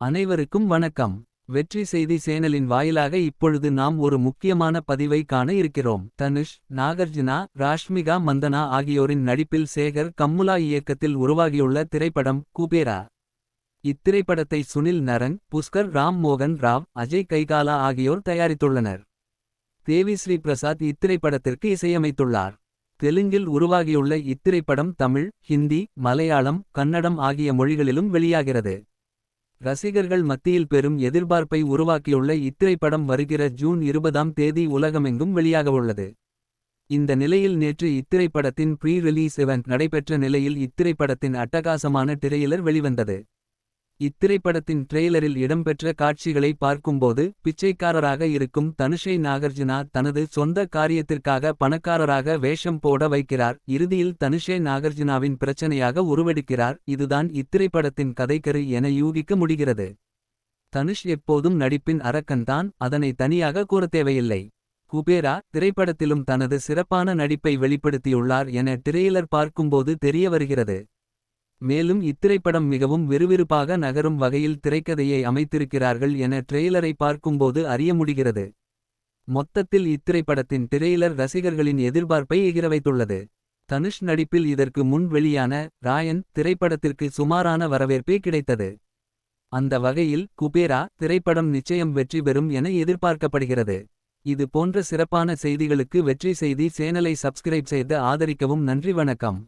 அனைவருக்கும் வணக்கம். வெற்றி செய்தி சேனலின் வாயிலாக இப்பொழுது நாம் ஒரு முக்கியமான பதிவை காண இருக்கிறோம். தனுஷ் நாகார்ஜுனா ராஷ்மிகா மந்தனா ஆகியோரின் நடிப்பில் சேகர் கம்முலா இயக்கத்தில் உருவாகியுள்ள திரைப்படம் குபேரா. இத்திரைப்படத்தை சுனில் நரங் புஷ்கர் ராம் மோகன் ராவ் அஜய் கைகாலா ஆகியோர் தயாரித்துள்ளனர். தேவிஸ்ரீ பிரசாத் இத்திரைப்படத்திற்கு இசையமைத்துள்ளார். தெலுங்கில் உருவாகியுள்ள இத்திரைப்படம் தமிழ் ஹிந்தி மலையாளம் கன்னடம் ஆகிய மொழிகளிலும் வெளியாகிறது. ரசிகர்கள் மத்தியில் பெரும் எதிர்பார்ப்பை உருவாக்கியுள்ள இத்திரைப்படம் வருகிற ஜூன் இருபதாம் தேதி உலகமெங்கும் வெளியாகவுள்ளது. இந்த நிலையில் நேற்று இத்திரைப்படத்தின் ப்ரீ ரிலீஸ் இவெண்ட் நடைபெற்ற நிலையில் இத்திரைப்படத்தின் அட்டகாசமான திரையிலர் வெளிவந்தது. இத்திரைப்படத்தின் ட்ரெய்லரில் இடம்பெற்ற காட்சிகளை பார்க்கும்போது பிச்சைக்காரராக இருக்கும் தனுஷை நாகர்ஜுனா தனது சொந்த காரியத்திற்காக பணக்காரராக வேஷம் போட வைக்கிறார். இறுதியில் தனுஷே நாகர்ஜுனாவின் பிரச்சனையாக உருவெடுக்கிறார். இதுதான் இத்திரைப்படத்தின் கதைக்கரு என யூகிக்க முடிகிறது. தனுஷ் எப்போதும் நடிப்பின் அரக்கன்தான் அதனை தனியாக கூற தேவையில்லை. குபேரா திரைப்படத்திலும் தனது சிறப்பான நடிப்பை வெளிப்படுத்தியுள்ளார் என ட்ரெய்லர் பார்க்கும்போது தெரிய வருகிறது. மேலும் இத்திரைப்படம் மிகவும் விறுவிறுப்பாக நகரும் வகையில் திரைக்கதையை அமைத்திருக்கிறார்கள் என ட்ரெய்லரை பார்க்கும்போது அறிய முடிகிறது. மொத்தத்தில் இத்திரைப்படத்தின் ட்ரெய்லர் ரசிகர்களின் எதிர்பார்ப்பை எகிரவைத்துள்ளது. தனுஷ் நடிப்பில் இதற்கு முன் வெளியான ராயன் திரைப்படத்திற்கு சுமாரான வரவேற்பே கிடைத்தது. அந்த வகையில் குபேரா திரைப்படம் நிச்சயம் வெற்றி பெறும் என எதிர்பார்க்கப்படுகிறது. இது போன்ற சிறப்பான செய்திகளுக்கு வெற்றி செய்தி சேனலை சப்ஸ்கிரைப் செய்து ஆதரிக்கவும் நன்றி வணக்கம்.